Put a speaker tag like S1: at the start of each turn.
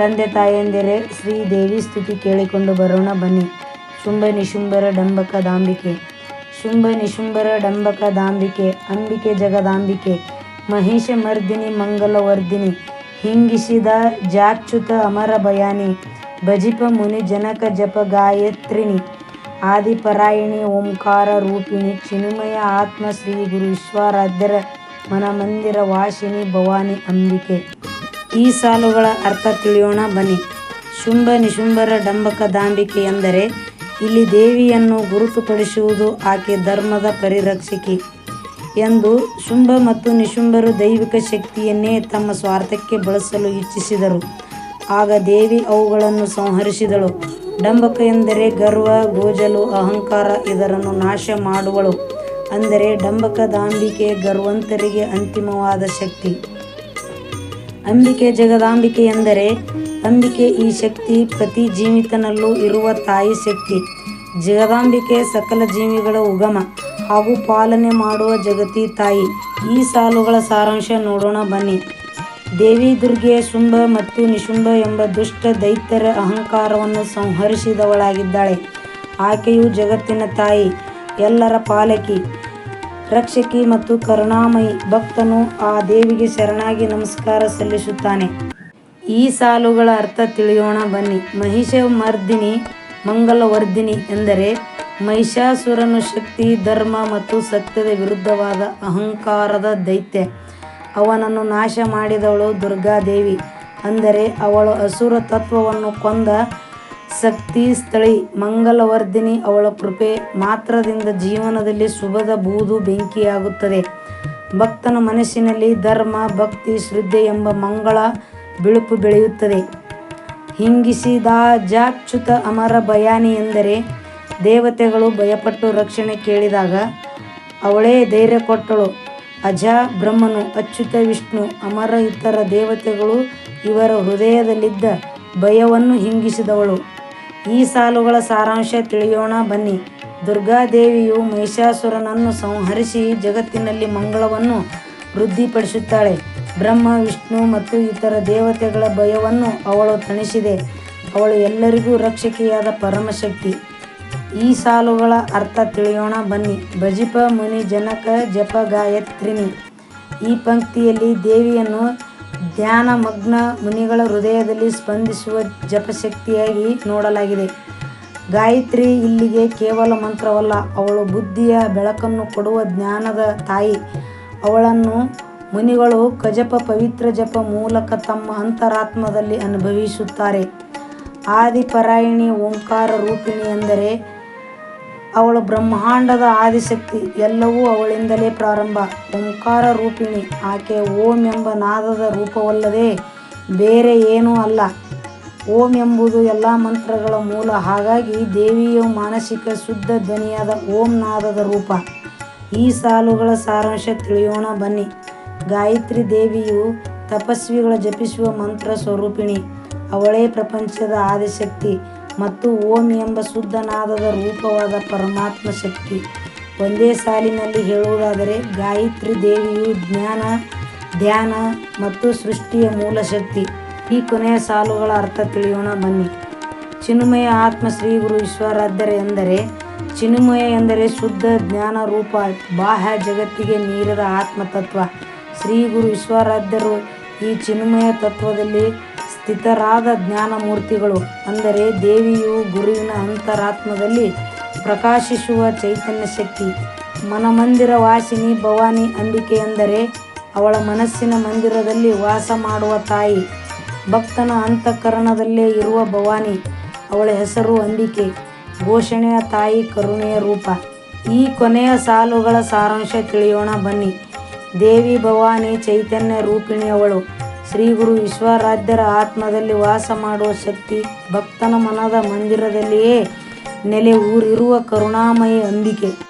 S1: ತಂದೆ ತಾಯಂದಿರೆ, ಶ್ರೀ ದೇವಿ ಸ್ತುತಿ ಕೇಳಿಕೊಂಡು ಬರೋಣ ಬನ್ನಿ. ಶುಂಭ ನಿಶುಂಭರ ಡಂಬಕ ದಾಂಬಿಕೆ. ಶುಂಭ ನಿಶುಂಭರ ಡಂಬಕ ದಾಂಬಿಕೆ, ಅಂಬಿಕೆ ಜಗದಾಂಬಿಕೆ ಮಹಿಷ ಮರ್ದಿನಿ ಮಂಗಲವರ್ಧಿನಿ ಹಿಂಗಿಸಿದ ಜಾಚ್ಯುತ ಅಮರ ಭಯಾನಿ. ಭಜಿಪ ಮುನಿ ಜನಕ ಜಪ ಗಾಯತ್ರಿನಿ. ಆದಿಪರಾಯಣಿ ಓಂಕಾರ ರೂಪಿಣಿ. ಚಿನ್ಮಯ ಆತ್ಮ ಶ್ರೀ ಗುರು ವಿಶ್ವಾರಾಧ್ಯರ ಮನಮಂದಿರ ವಾಸಿನಿ ಭವಾನಿ ಅಂಬಿಕೆ. ಈ ಸಾಲುಗಳ ಅರ್ಥ ತಿಳಿಯೋಣ, ಬನ್ನಿ. ಶುಂಭ ನಿಶುಂಭರ ಡಂಬಕ ದಾಂಬಿಕೆ ಎಂದರೆ ಇಲ್ಲಿ ದೇವಿಯನ್ನು ಗುರುತುಪಡಿಸುವುದು ಆಕೆ ಧರ್ಮದ ಪರಿರಕ್ಷಕಿ ಎಂದು ಶುಂಭ ಮತ್ತು ನಿಶುಂಭರು ದೈವಿಕ ಶಕ್ತಿಯನ್ನೇ ತಮ್ಮ ಸ್ವಾರ್ಥಕ್ಕೆ ಬಳಸಲು ಇಚ್ಛಿಸಿದರು. ಆಗ ದೇವಿ ಅವುಗಳನ್ನು ಸಂಹರಿಸಿದಳು. ಡಂಬಕ ಎಂದರೆ ಗರ್ವ, ಗೋಜಲು, ಅಹಂಕಾರ ಇದರನ್ನು ನಾಶ ಮಾಡುವಳು. ಅಂದರೆ ಡಂಬಕ ದಾಂಬಿಕೆ ಗರ್ವಂತರಿಗೆ ಅಂತಿಮವಾದ ಶಕ್ತಿ. ಅಂಬಿಕೆ ಜಗದಾಂಬಿಕೆ ಎಂದರೆ ಅಂಬಿಕೆ ಈ ಶಕ್ತಿ, ಪ್ರತಿ ಜೀವಿತನಲ್ಲೂ ಇರುವ ತಾಯಿ ಶಕ್ತಿ. ಜಗದಾಂಬಿಕೆ ಸಕಲ ಜೀವಿಗಳ ಉಗಮ ಹಾಗೂ ಪಾಲನೆ ಮಾಡುವ ಜಗತಿ ತಾಯಿ. ಈ ಸಾಲುಗಳ ಸಾರಾಂಶ ನೋಡೋಣ ಬನ್ನಿ. ದೇವಿ ದುರ್ಗೆ ಶುಂಭ ಮತ್ತು ನಿಶುಂಭ ಎಂಬ ದುಷ್ಟ ದೈತ್ಯರ ಅಹಂಕಾರವನ್ನು ಸಂಹರಿಸಿದವಳಾಗಿದ್ದಾಳೆ. ಆಕೆಯು ಜಗತ್ತಿನ ತಾಯಿ, ಎಲ್ಲರ ಪಾಲಕಿ. ರಕ್ಷಕಿ ಮತ್ತು ಕರುಣಾಮಯಿ ಭಕ್ತನು ಆ ದೇವಿಗೆ ಶರಣಾಗಿ ನಮಸ್ಕಾರ ಸಲ್ಲಿಸುತ್ತಾನೆ. ಈ ಸಾಲುಗಳ ಅರ್ಥ ತಿಳಿಯೋಣ ಬನ್ನಿ. ಮಹಿಷ ಮರ್ದಿನಿ ಮಂಗಲವರ್ಧಿನಿ ಎಂದರೆ ಮಹಿಷಾಸುರನು ಶಕ್ತಿ, ಧರ್ಮ ಮತ್ತು ಸತ್ಯದ ವಿರುದ್ಧವಾದ ಅಹಂಕಾರದ ದೈತ್ಯ. ಅವನನ್ನು ನಾಶ ಮಾಡಿದವಳು ದುರ್ಗಾದೇವಿ. ಅಂದರೆ ಅವಳು ಅಸುರ ತತ್ವವನ್ನು ಕೊಂದ ಶಕ್ತಿ ಸ್ಥಳಿ, ಮಂಗಲವರ್ಧಿನಿ ಅವಳ ಕೃಪೆ ಮಾತ್ರದಿಂದ ಜೀವನದಲ್ಲಿ ಶುಭದ ಬೂದು ಬೆಂಕಿಯಾಗುತ್ತದೆ. ಭಕ್ತನ ಮನಸ್ಸಿನಲ್ಲಿ ಧರ್ಮ, ಭಕ್ತಿ, ಶ್ರದ್ಧೆ ಎಂಬ ಮಂಗಳ ಬಿಳುಪು ಬೆಳೆಯುತ್ತದೆ. ಹಿಂಗಿಸಿದಾಜಾಚ್ಯುತ ಅಮರ ಭಯಾನಿ ಎಂದರೆ ದೇವತೆಗಳು ಭಯಪಟ್ಟು ರಕ್ಷಣೆ ಕೇಳಿದಾಗ ಅವಳೇ ಧೈರ್ಯ ಕೊಟ್ಟಳು. ಅಜ ಬ್ರಹ್ಮನು, ಅಚ್ಯುತ ವಿಷ್ಣು, ಅಮರ ಇತರ ದೇವತೆಗಳು ಇವರ ಹೃದಯದಲ್ಲಿದ್ದ ಭಯವನ್ನು ಹಿಂಗಿಸಿದವಳು. ಈ ಸಾಲುಗಳ ಸಾರಾಂಶ ತಿಳಿಯೋಣ ಬನ್ನಿ. ದುರ್ಗಾದೇವಿಯು ಮಹಿಷಾಸುರನನ್ನು ಸಂಹರಿಸಿ ಜಗತ್ತಿನಲ್ಲಿ ಮಂಗಳವನ್ನು ವೃದ್ಧಿಪಡಿಸುತ್ತಾಳೆ. ಬ್ರಹ್ಮ, ವಿಷ್ಣು ಮತ್ತು ಇತರ ದೇವತೆಗಳ ಭಯವನ್ನು ಅವಳು ತಣಿಸಿದೆ. ಅವಳು ಎಲ್ಲರಿಗೂ ರಕ್ಷಕಿಯಾದ ಪರಮಶಕ್ತಿ. ಈ ಸಾಲುಗಳ ಅರ್ಥ ತಿಳಿಯೋಣ ಬನ್ನಿ. ಭಜಿಪ, ಮುನಿ, ಜನಕ, ಜಪ, ಗಾಯತ್ರಿನಿ. ಈ ಪಂಕ್ತಿಯಲ್ಲಿ ದೇವಿಯನ್ನು ಧ್ಯಾನಮಗ್ನ ಮುನಿಗಳ ಹೃದಯದಲ್ಲಿ ಸ್ಪಂದಿಸುವ ಜಪಶಕ್ತಿಯಾಗಿ ನೋಡಲಾಗಿದೆ. ಗಾಯತ್ರಿ ಇಲ್ಲಿಗೆ ಕೇವಲ ಮಂತ್ರವಲ್ಲ, ಅವಳು ಬುದ್ಧಿಯ ಬೆಳಕನ್ನು ಕೊಡುವ ಜ್ಞಾನದ ತಾಯಿ. ಅವಳನ್ನು ಮುನಿಗಳು ಕಜಪ ಪವಿತ್ರ ಜಪ ಮೂಲಕ ತಮ್ಮ ಅಂತರಾತ್ಮದಲ್ಲಿ ಅನುಭವಿಸುತ್ತಾರೆ. ಆದಿಪರಾಯಣಿ ಓಂಕಾರ ರೂಪಿಣಿ ಎಂದರೆ ಅವಳು ಬ್ರಹ್ಮಾಂಡದ ಆದಿಶಕ್ತಿ ಎಲ್ಲವೂ ಅವಳಿಂದಲೇ ಪ್ರಾರಂಭ. ಓಂಕಾರ ರೂಪಿಣಿ. ಆಕೆ ಓಂ ಎಂಬ ನಾದದ ರೂಪವಲ್ಲದೆ ಬೇರೆ ಏನೂ ಅಲ್ಲ. ಓಂ ಎಂಬುದು ಎಲ್ಲ ಮಂತ್ರಗಳ ಮೂಲ. ಹಾಗಾಗಿ ದೇವಿಯು ಮಾನಸಿಕ ಶುದ್ಧ ಧ್ವನಿಯಾದ ಓಂ ನಾದದ ರೂಪ. ಈ ಸಾಲುಗಳ ಸಾರಾಂಶ ತಿಳಿಯೋಣ ಬನ್ನಿ. ಗಾಯತ್ರಿ ದೇವಿಯು ತಪಸ್ವಿಗಳ ಜಪಿಸುವ ಮಂತ್ರ ಸ್ವರೂಪಿಣಿ. ಅವಳೇ ಪ್ರಪಂಚದ ಆದಿಶಕ್ತಿ. ಮತ್ತು ಓಂ ಎಂಬ ಶುದ್ಧನಾದದ ರೂಪವಾದ ಪರಮಾತ್ಮ ಶಕ್ತಿ. ಒಂದೇ ಸಾಲಿನಲ್ಲಿ ಹೇಳುವುದಾದರೆ ಗಾಯತ್ರಿ ದೇವಿಯು ಜ್ಞಾನ, ಧ್ಯಾನ ಮತ್ತು ಸೃಷ್ಟಿಯ ಮೂಲ ಶಕ್ತಿ. ಈ ಕೊನೆಯ ಸಾಲುಗಳ ಅರ್ಥ ತಿಳಿಯೋಣ, ಬನ್ನಿ. ಚಿನ್ಮಯ ಆತ್ಮ ಶ್ರೀ ಗುರು ವಿಶ್ವರಾಧ್ಯರ ಎಂದರೆ, ಚಿನ್ಮಯ ಎಂದರೆ ಶುದ್ಧ ಜ್ಞಾನ ರೂಪ, ಬಾಹ್ಯ ಜಗತ್ತಿಗೆ ನೀರದ ಆತ್ಮತತ್ವ. ಶ್ರೀ ಗುರು ವಿಶ್ವರಾಧ್ಯರು ಈ ಚಿನ್ಮಯ ತತ್ವದಲ್ಲಿ ಸ್ಥಿತರಾದ ಜ್ಞಾನಮೂರ್ತಿಗಳು ಅಂದರೆ ದೇವಿಯು ಗುರುವಿನ ಅಂತರಾತ್ಮದಲ್ಲಿ ಪ್ರಕಾಶಿಸುವ ಚೈತನ್ಯ ಶಕ್ತಿ. ಮನಮಂದಿರ ವಾಸಿನಿ ಭವಾನಿ ಅಂಬಿಕೆ ಎಂದರೆ ಅವಳ ಮನಸ್ಸಿನ ಮಂದಿರದಲ್ಲಿ ವಾಸ ಮಾಡುವ ತಾಯಿ. ಭಕ್ತನ ಅಂತಃಕರಣದಲ್ಲೇ ಇರುವ ಭವಾನಿ, ಅವಳ ಹೆಸರು ಅಂಬಿಕೆ, ಘೋಷಣೆಯ ತಾಯಿ ಕರುಣೆಯ ರೂಪ. ಈ ಕೊನೆಯ ಸಾಲುಗಳ ಸಾರಾಂಶ ತಿಳಿಯೋಣ ಬನ್ನಿ. ದೇವಿ ಭವಾನಿ ಚೈತನ್ಯ ರೂಪಿಣಿಯವಳು. ಶ್ರೀ ಗುರು ವಿಶ್ವಾರಾಧ್ಯರ ಆತ್ಮದಲ್ಲಿ ವಾಸ ಮಾಡುವ ಶಕ್ತಿ ಭಕ್ತನ ಮನದ ಮಂದಿರದಲ್ಲಿಯೇ ನೆಲೆ ಊರಿರುವ ಕರುಣಾಮಯಿ ಅಂಬಿಕೆ.